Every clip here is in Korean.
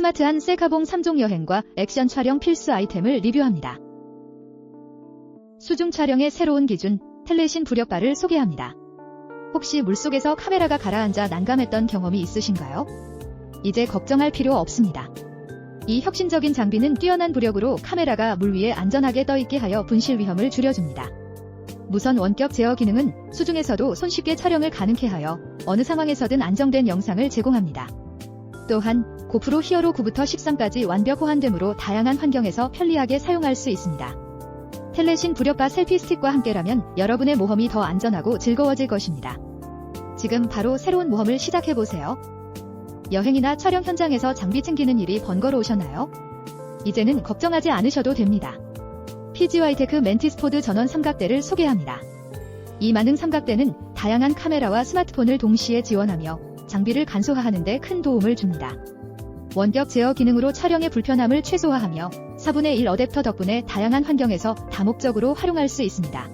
스마트한 셀카봉 3종 여행과 액션 촬영 필수 아이템을 리뷰합니다. 수중 촬영의 새로운 기준, 텔레신 부력바를 소개합니다. 혹시 물속에서 카메라가 가라앉아 난감했던 경험이 있으신가요? 이제 걱정할 필요 없습니다. 이 혁신적인 장비는 뛰어난 부력으로 카메라가 물 위에 안전하게 떠있게 하여 분실 위험을 줄여줍니다. 무선 원격 제어 기능은 수중에서도 손쉽게 촬영을 가능케 하여 어느 상황에서든 안정된 영상을 제공합니다. 또한 고프로 히어로 9부터 13까지 완벽 호환됨으로 다양한 환경에서 편리하게 사용할 수 있습니다. 텔레신 부력바 셀피 스틱과 함께라면 여러분의 모험이 더 안전하고 즐거워질 것입니다. 지금 바로 새로운 모험을 시작해보세요. 여행이나 촬영 현장에서 장비 챙기는 일이 번거로우셨나요? 이제는 걱정하지 않으셔도 됩니다. PGY테크 멘티스포드 전원 삼각대를 소개합니다. 이 만능 삼각대는 다양한 카메라와 스마트폰을 동시에 지원하며 장비를 간소화하는 데 큰 도움을 줍니다. 원격 제어 기능으로 촬영의 불편함을 최소화하며 4분의 1 어댑터 덕분에 다양한 환경에서 다목적으로 활용할 수 있습니다.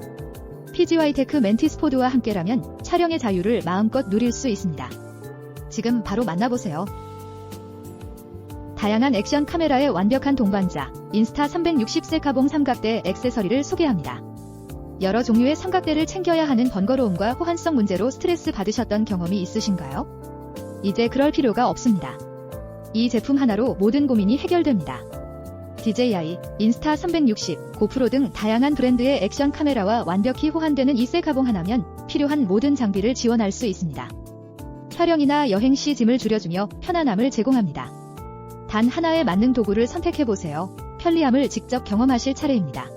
PGY테크 멘티스포드와 함께라면 촬영의 자유를 마음껏 누릴 수 있습니다. 지금 바로 만나보세요. 다양한 액션 카메라의 완벽한 동반자, 인스타 360 셀카봉 삼각대 액세서리를 소개합니다. 여러 종류의 삼각대를 챙겨야 하는 번거로움과 호환성 문제로 스트레스 받으셨던 경험이 있으신가요? 이제 그럴 필요가 없습니다. 이 제품 하나로 모든 고민이 해결됩니다. DJI, 인스타 360, 고프로 등 다양한 브랜드의 액션 카메라와 완벽히 호환되는 이 셀카봉 하나면 필요한 모든 장비를 지원할 수 있습니다. 촬영이나 여행 시 짐을 줄여주며 편안함을 제공합니다. 단 하나의 만능 도구를 선택해보세요. 편리함을 직접 경험하실 차례입니다.